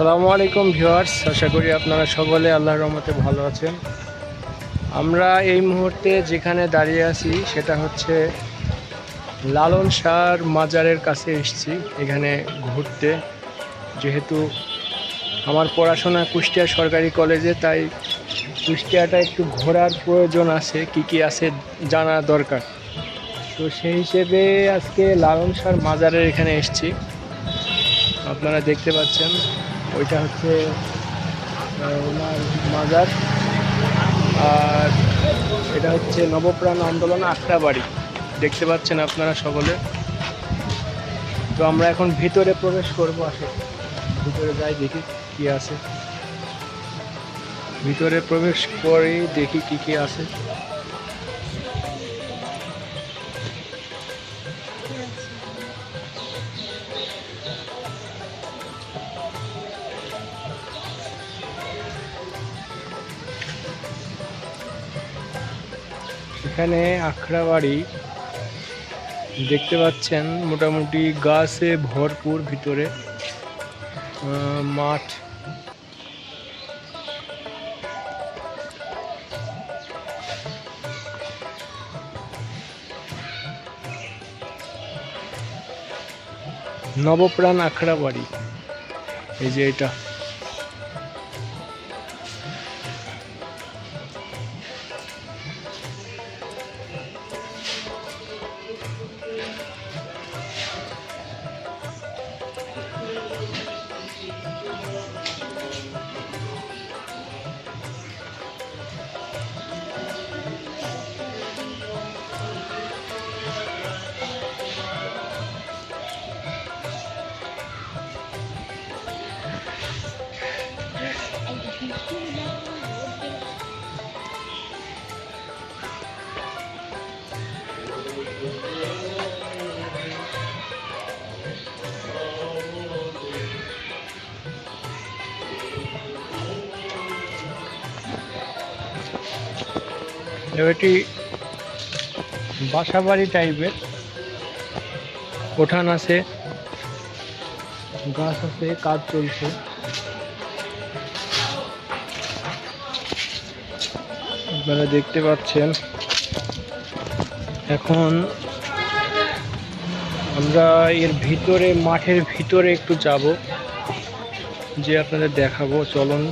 আসসালামু আলাইকুম ভিউয়ার্স, আশা করি আপনারা সকলে আল্লাহর রহমতে ভালো আছেন। আমরা এই মুহূর্তে যেখানে দাঁড়িয়ে আছি সেটা হচ্ছে লালন শাহর মাজারের কাছে এসেছি, এখানে ঘুরতে। যেহেতু আমার পড়াশোনা কুষ্টিয়া সরকারি কলেজে, তাই কুষ্টিয়াটা একটু ঘোরার প্রয়োজন আছে, কি কি আছে জানা দরকার। তো সেই হিসেবে আজকে লালন শাহর মাজারের এখানে এসেছি। আপনারা দেখতে পাচ্ছেন ওইটা হচ্ছে ওনার মাজার। আর এটা হচ্ছে নবপ্রাণ আন্দোলন আখড়া বাড়ি। দেখতে পাচ্ছেন আপনারা সকলে। তো আমরা এখন ভিতরে প্রবেশ করব, আসে। ভিতরে যাই, দেখি কি আছে। ভিতরে প্রবেশ করে দেখি কি কি আছে। এখানে আখড়া বাড়ি দেখতে পাচ্ছেন মোটামুটি গাছে ভরপুর ভিতরে মাঠ। নবপ্রাণ আখড়া বাড়ি এই যে এটা। এটি বাসা বাড়ি টাইপের উঠান আছে গাছ আছে কাজ চলছে। আপনারা দেখতে পাচ্ছেন। এখন আমরা এর ভিতরে, মাঠের ভিতরে একটু যাব। যে আপনাদের দেখাবো, চলুন।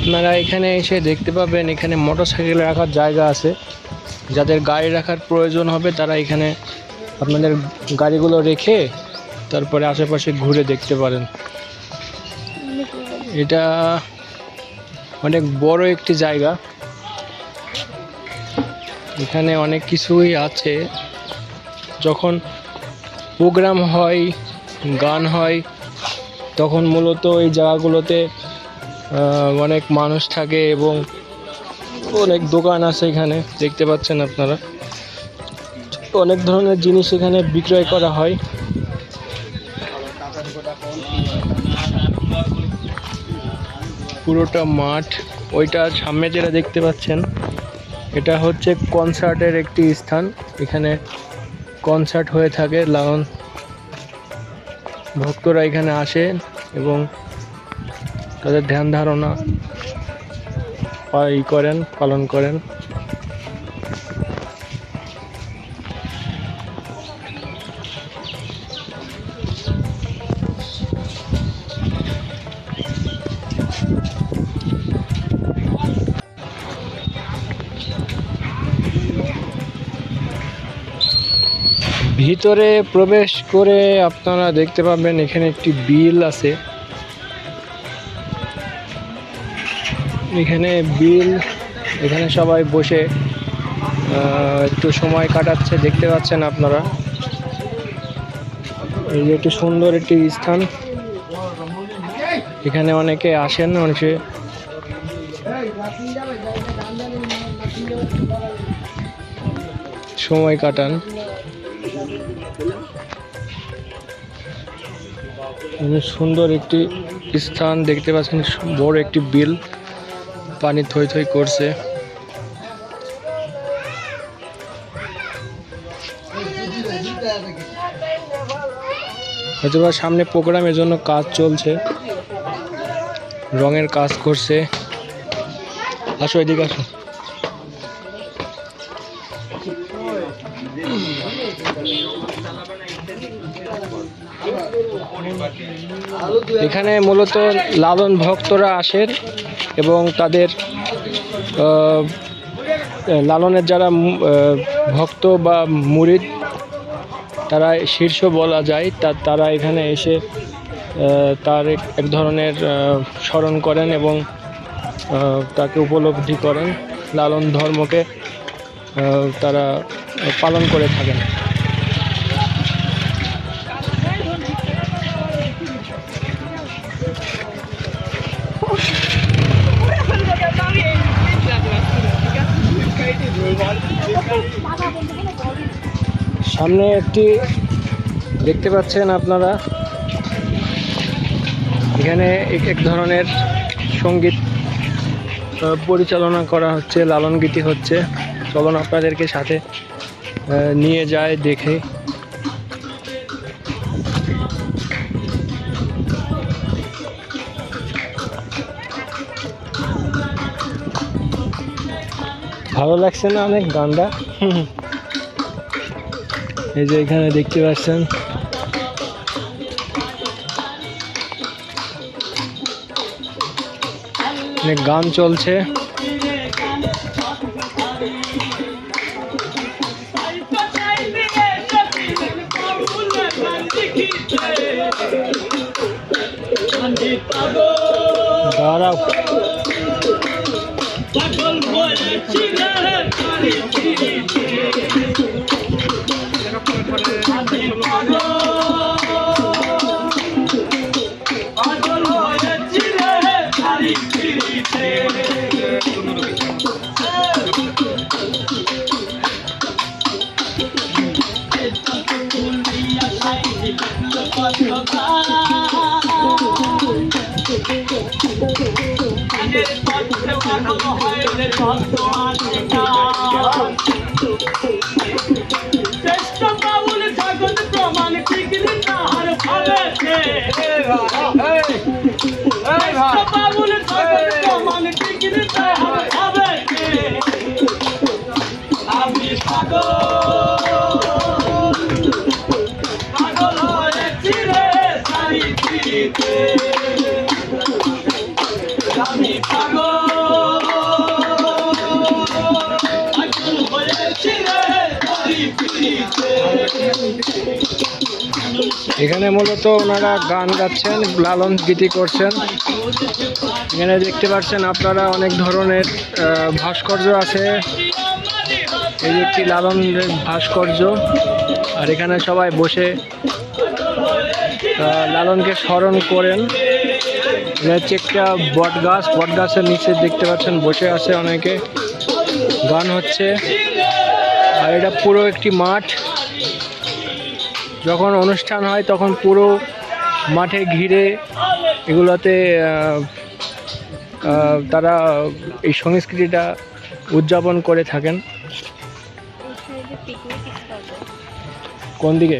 আপনারা এখানে এসে দেখতে পাবেন, এখানে মোটরসাইকেল রাখার জায়গা আছে। যাদের গাড়ি রাখার প্রয়োজন হবে, তারা এখানে আপনাদের গাড়িগুলো রেখে তারপরে আশেপাশে ঘুরে দেখতে পারেন। এটা অনেক বড় একটি জায়গা। এখানে অনেক কিছুই আছে। যখন প্রোগ্রাম হয়, গান হয়, তখন মূলত এই জায়গাগুলোতে অনেক মানুষ থাকে এবং অনেক দোকান আছে এখানে, দেখতে পাচ্ছেন আপনারা। অনেক ধরনের জিনিস এখানে বিক্রয় করা হয়। পুরোটা মাঠ। ওইটা সামনে যেটা দেখতে পাচ্ছেন, এটা হচ্ছে কনসার্টের একটি স্থান। এখানে কনসার্ট হয়ে থাকে, লালন ভক্তরা এখানে আসেন এবং তাদের ধ্যান ধারণা ই করেন, পালন করেন। ভিতরে প্রবেশ করে আপনারা দেখতে পাবেন এখানে একটি বিল আছে। এখানে বিল, এখানে সবাই বসে একটু সময় কাটাচ্ছে, দেখতে পাচ্ছেন আপনারা। এই যে একটি সুন্দর একটি স্থান। এখানে অনেকে আসেন, অনেকে সময় কাটান। সুন্দর একটি স্থান দেখতে পাচ্ছেন, বড় একটি বিল পানি থই থই করছে। হয়তো সামনে প্রোগ্রামের জন্য কাজ চলছে, রঙের কাজ করছে। আসো এদিকে আসো। এখানে মূলত লালন ভক্তরা আসেন এবং তাদের লালনের যারা ভক্ত বা মুরিদ, তারা শীর্ষ বলা যায়। তা, তারা এখানে এসে তার এক- ধরনের স্মরণ করেন এবং তাকে উপলব্ধি করেন। লালন ধর্মকে তারা পালন করে থাকেন। সামনে একটি দেখতে পাচ্ছেন আপনারা। এখানে এক এক ধরনের সংগীত পরিচালনা করা হচ্ছে, লালন গীতি হচ্ছে। চলুন আপনাদেরকে সাথে নিয়ে যায়, দেখে। ভালো লাগছে না অনেক গানটা? এই যে এখানে দেখতে পাচ্ছেন। গান চলছে। দাঁড়াও। চেষ্টা এখানে মূলত ওনারা গান গাচ্ছেন, লালন গীতি করছেন। এখানে দেখতে পাচ্ছেন আপনারা অনেক ধরনের ভাস্কর্য আছে। এই একটি লালন ভাস্কর্য। আর এখানে সবাই বসে লালনকে স্মরণ করেন। হচ্ছে একটা বট গাছ বট গাছের নিচে দেখতে পাচ্ছেন বসে আছে অনেকে। গান হচ্ছে। আর এটা পুরো একটি মাঠ। যখন অনুষ্ঠান হয়, তখন পুরো মাঠে ঘিরে এগুলোতে তারা এই সংস্কৃতিটা উদযাপন করে থাকেন। কোন দিকে?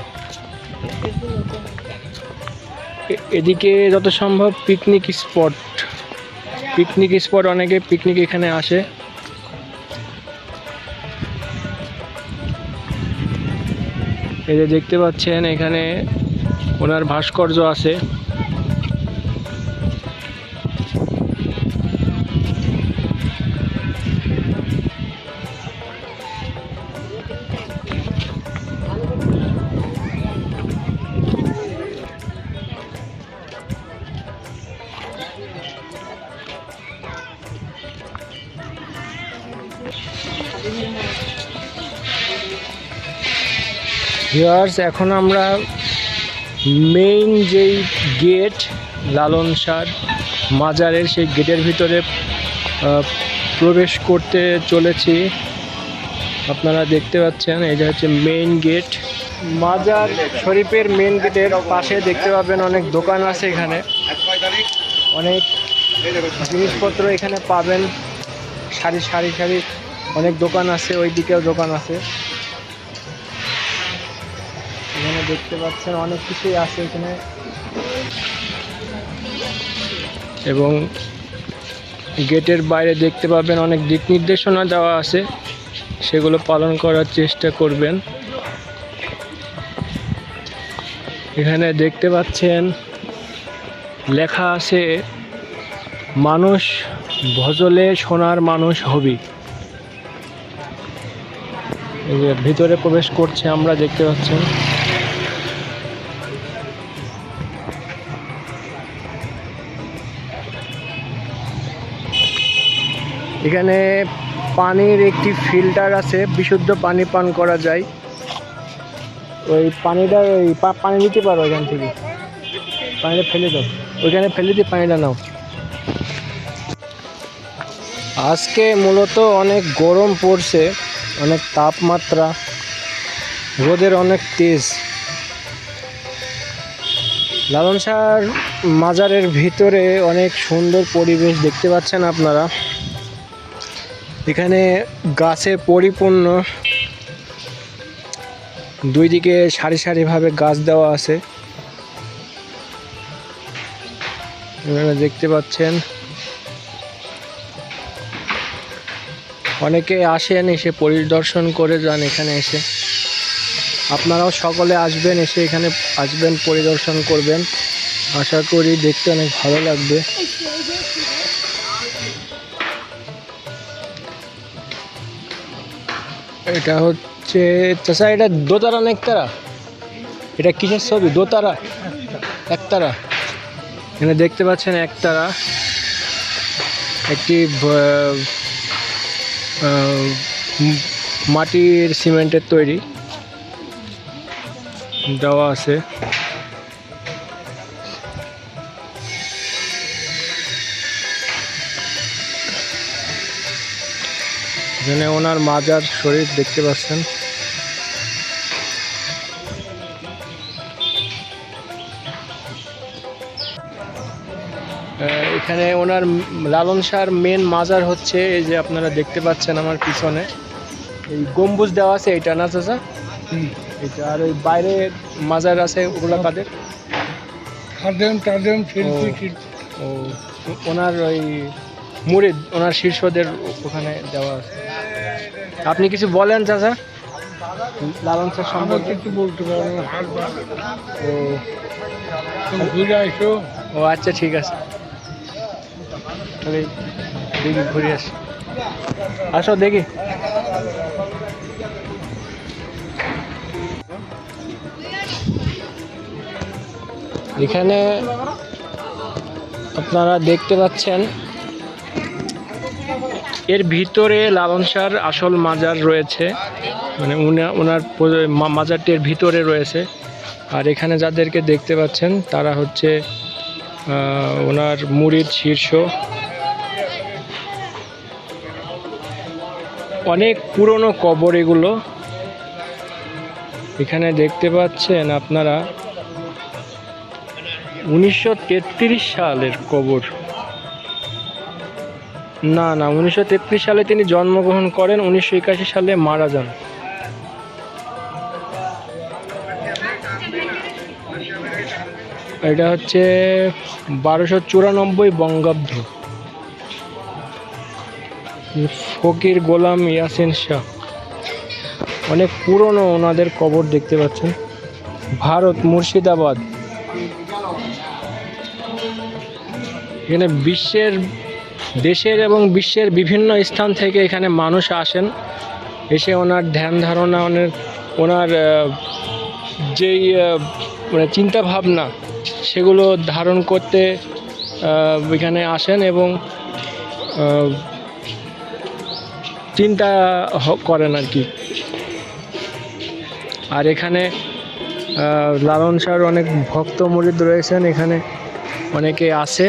এদিকে যত সম্ভব পিকনিক স্পট পিকনিক স্পট অনেকে পিকনিক এখানে আসে। এই যে দেখতে পাচ্ছেন এখানে ওনার ভাস্কর্য আছে। ভিউয়ার্স এখন আমরা মেইন যেই গেট লালন সার মাজারের সেই গেটের ভিতরে প্রবেশ করতে চলেছি। আপনারা দেখতে পাচ্ছেন এটা হচ্ছে মেইন গেট মাজার শরীফের মেইন গেটের পাশে দেখতে পাবেন অনেক দোকান আছে এখানে। অনেক জিনিসপত্র এখানে পাবেন। সারি সারি সারি অনেক দোকান আছে ওই দিকেও দোকান আছে। দেখতে পাচ্ছেন, অনেক কিছুই আছে এখানে। এবং গেটের বাইরে দেখতে পাবেন অনেক দিক নির্দেশনা দেওয়া আছে, সেগুলো পালন করার চেষ্টা করবেন। এখানে দেখতে পাচ্ছেন, লেখা আছে, মানুষ ভজলে সোনার মানুষ হবি। ভিতরে প্রবেশ করছে, আমরা দেখতে পাচ্ছেন। এখানে পানির একটি ফিল্টার আছে, বিশুদ্ধ পানি পান করা যায়। ওই পানিটা, ওই পানি নিতে পারো এখান থেকে। পানিটা ফেলে দাও। ওইখানে ফেলে দিয়ে পানিটা নাও। আজকে মূলত অনেক গরম পড়ছে, অনেক তাপমাত্রা, রোদের অনেক তেজ। লালন শাহর মাজারের ভিতরে অনেক সুন্দর পরিবেশ দেখতে পাচ্ছেন আপনারা। এখানে গাছে পরিপূর্ণ দুই দিকে সারি সারিভাবে গাছ দেওয়া আছে। এখানে দেখতে পাচ্ছেন, অনেকে আসেন এসে পরিদর্শন করে যান এখানে এসে। আপনারাও সকলে আসবেন, এসে এখানে আসবেন, পরিদর্শন করবেন। আশা করি দেখতে অনেক ভালো লাগবে। এটা হচ্ছে চাষা এটা দোতারা না একতারা? এটা কিসের ছবি? দোতারা। একতারা। এখানে দেখতে পাচ্ছেন একতারা। একটি মাটির সিমেন্টের তৈরি দেওয়া আছে। এখানে ওনার মাজার শরীর দেখতে পাচ্ছেন। এখানে ওনার লালন শাহর মেন মাজার হচ্ছে এই যে আপনারা দেখতে পাচ্ছেন আমার পিছনে। এই গম্বুজ দেওয়া আছে এটা না চাচা? এটা আর ওই বাইরে মাজার আছে ওগুলো কাদের? খাদেম টাদেম ও- ওনার ওই মুরিদ ওনার শীর্ষদের ওখানে দেওয়া আছে। আপনি কিছু বলেন চাচা? লালন আমরা সম্পর্কে। কিছু বলতে পারব না। ও। ঘুরে আসো। ও আচ্ছা ঠিক আছে। তাহলে দেখি ঘুরে আসি। আসো দেখি। এখানে আপনারা দেখতে পাচ্ছেন এর ভিতরে লালন আসল মাজার রয়েছে। মানে ওনার প- মা- মাজারটির ভিতরে রয়েছে। আর এখানে যাদেরকে দেখতে পাচ্ছেন, তারা হচ্ছে ওনার মুড়ির শীর্ষ। অনেক পুরনো কবর এগুলো। এখানে দেখতে পাচ্ছেন আপনারা, উনিশশো তেত্রিশ সালের কবর। না না, উনিশশো তেত্রিশ সালে তিনি জন্মগ্রহণ করেন, উনিশশো একাশি সালে মারা যান। এটা হচ্ছে বারোশো চুরানব্বই বঙ্গাব্দ। ফকির গোলাম ইয়াসিন শাহ। অনেক পুরনো ওনাদের কবর দেখতে পাচ্ছেন। ভারত মুর্শিদাবাদ। এখানে বিশ্বের দেশের এবং বিশ্বের বিভিন্ন স্থান থেকে এখানে মানুষ আসেন। এসে ওনার ধ্যান ধারণা, ওনার ওনার যেই মানে চিন্তা ভাবনা সেগুলো ধারণ করতে এখানে আসেন এবং চিন্তা করেন আর কি। আর এখানে লালন শাহর অনেক ভক্ত মরিদ রয়েছেন। এখানে অনেকে আসে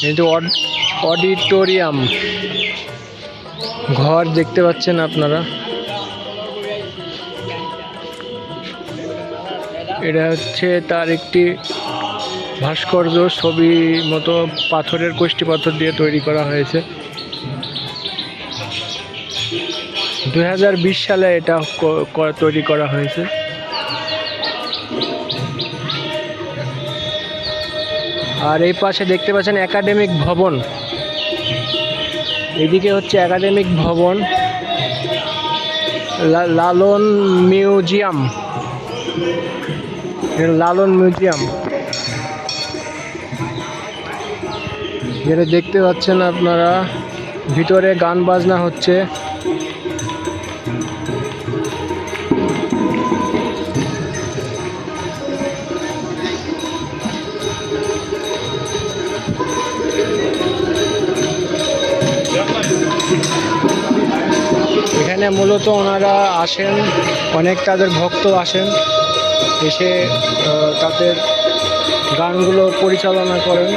কিন্তু অডিটোরিয়াম। ঘর দেখতে পাচ্ছেন আপনারা। এটা হচ্ছে তার একটি ভাস্কর্য, ছবি মতো পাথরের কোষ্ঠী পাথর দিয়ে তৈরি করা হয়েছে। দু হাজার বিশ সালে এটা তৈরি করা হয়েছে। আর এই পাশে দেখতে পাচ্ছেন একাডেমিক ভবন। এদিকে হচ্ছে একাডেমিক ভবন লালন মিউজিয়াম। লালন মিউজিয়াম। যেটা দেখতে পাচ্ছেন আপনারা, ভিতরে গান বাজনা হচ্ছে। এখানে মূলত ওনারা আসেন অনেক তাদের ভক্ত আসেন এসে তাদের গানগুলো পরিচালনা করেন।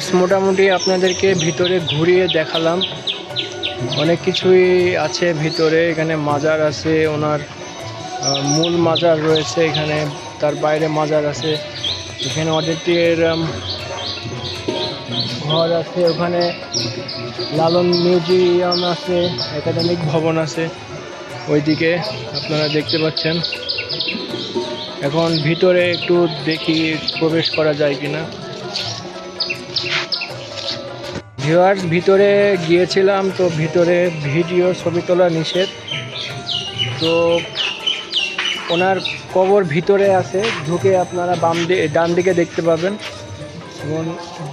ভিউয়ার্স মোটামুটি আপনাদেরকে ভিতরে ঘুরিয়ে দেখালাম। অনেক কিছুই আছে ভিতরে, এখানে মাজার আছে, ওনার মূল মাজার রয়েছে এখানে, তার বাইরে মাজার আছে। এখানে অডিটের ঘর আছে, ওখানে লালন মিউজিয়াম আছে, একাডেমিক ভবন আছে, ওইদিকে আপনারা দেখতে পাচ্ছেন। এখন ভিতরে একটু দেখি প্রবেশ করা যায় কিনা। ভিউয়ার্স, ভিতরে গিয়েছিলাম, তো ভিতরে ভিডিও ছবি তোলা নিষেধ। তো ওনার কবর ভিতরে আছে, ঢুকে আপনারা বাম দিকে ডান দিকে দেখতে পাবেন। এবং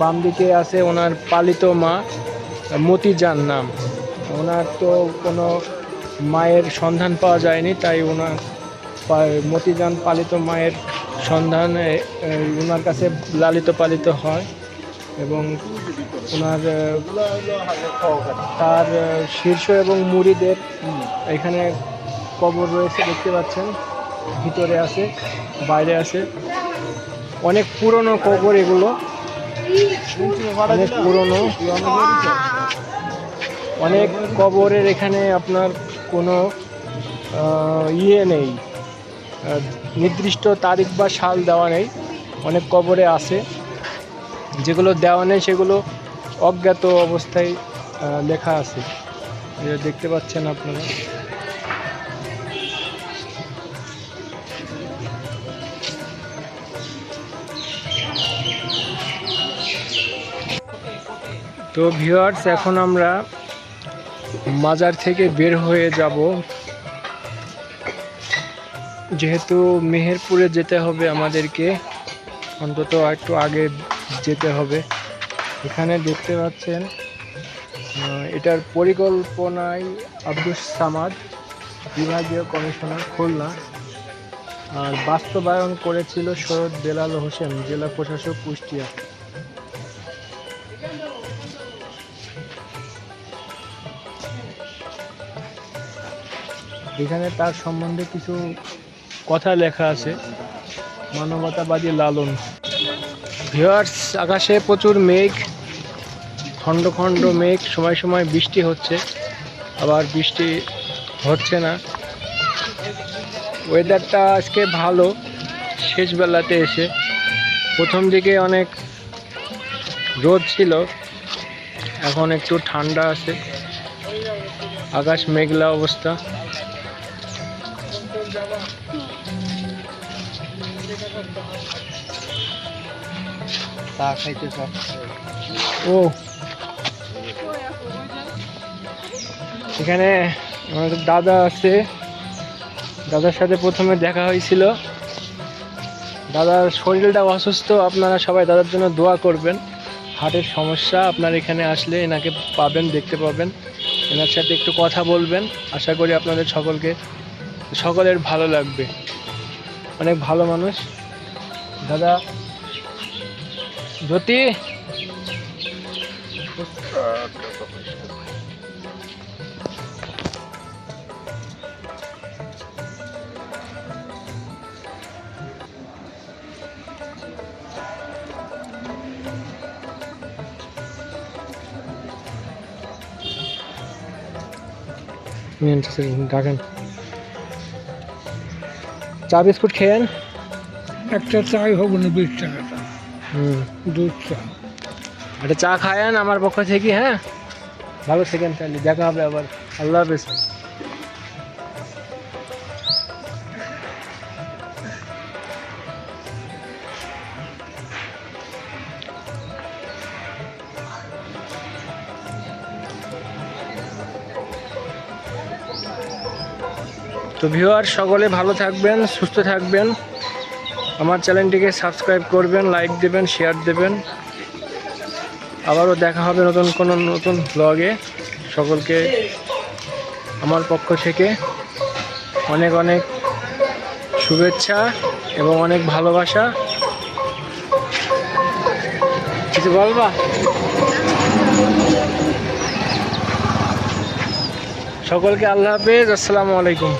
বাম দিকে আছে ওনার পালিত মা, মতিজান নাম। ওনার তো কোনো মায়ের সন্ধান পাওয়া যায়নি, তাই ওনার মতিজান পালিত মায়ের সন্ধানে ওনার কাছে লালিত পালিত হয়। এবং ওনার তার শীর্ষ এবং মুড়িদের এখানে কবর রয়েছে, দেখতে পাচ্ছেন। ভিতরে আছে, বাইরে আছে। অনেক পুরনো কবর এগুলো। অনেক পুরনো। অনেক কবরের এখানে আপনার কোনো ইয়ে নেই। নির্দিষ্ট তারিখ বা সাল দেওয়া নেই। অনেক কবরে আছে। যেগুলো দেওয়া নেই, সেগুলো অজ্ঞাত অবস্থায় লেখা আছে। দেখতে পাচ্ছেন আপনারা। তো ভিউয়ার্স এখন আমরা মাজার থেকে বের হয়ে যাব। যেহেতু মেহেরপুরে যেতে হবে আমাদেরকে, অন্তত একটু আগে যেতে হবে। এখানে দেখতে পাচ্ছেন এটার পরিকল্পনায় আব্দুস সামাদ, বিভাগীয় কমিশনার, খুলনা। আর বাস্তবায়ন করেছিল সৈয়দ বেলাল হোসেন, জেলা প্রশাসক, কুষ্টিয়া। এখানে তার সম্বন্ধে কিছু কথা লেখা আছে। মানবতাবাদী লালন। ভিউয়ার্স, আকাশে প্রচুর মেঘ, খণ্ড খণ্ড মেঘ, সময় সময় বৃষ্টি হচ্ছে। আবার বৃষ্টি হচ্ছে না। ওয়েদারটা আজকে ভালো শেষ বেলাতে এসে। প্রথম দিকে অনেক রোদ ছিল, এখন একটু ঠান্ডা আছে। আকাশ মেঘলা অবস্থা। চা খাইতে ও। এখানে আমাদের দাদা আছে। দাদার সাথে প্রথমে দেখা হয়েছিল। দাদার শরীরটা অসুস্থ আপনারা সবাই দাদার জন্য দোয়া করবেন। হার্টের সমস্যা আপনার এখানে আসলে এনাকে পাবেন দেখতে পাবেন। এনার সাথে একটু কথা বলবেন। আশা করি আপনাদের সকলকে সকলের ভালো লাগবে। অনেক ভালো মানুষ। দাদা জ্যোতি ডাকেন। চা বিস্কুট খেয়েন একটা চাই হবে না বিশ টাকাটা হুম, দুধ চা। একটা চা খায়েন আমার পক্ষ থেকে হ্যাঁ? ভালো থাকেন তাহলে, দেখা হবে আবার। আল্লাহ হাফেজ। তো ভিউয়ার সকলে ভালো থাকবেন, সুস্থ থাকবেন। আমার চ্যানেলটিকে সাবস্ক্রাইব করবেন, লাইক দেবেন, শেয়ার দেবেন। আবারও দেখা হবে নতুন কোনো নতুন ব্লগে সকলকে আমার পক্ষ থেকে অনেক অনেক শুভেচ্ছা এবং অনেক ভালোবাসা। কিছু বলবা? সকলকে আল্লাহ হাফেজ, আসসালামু আলাইকুম।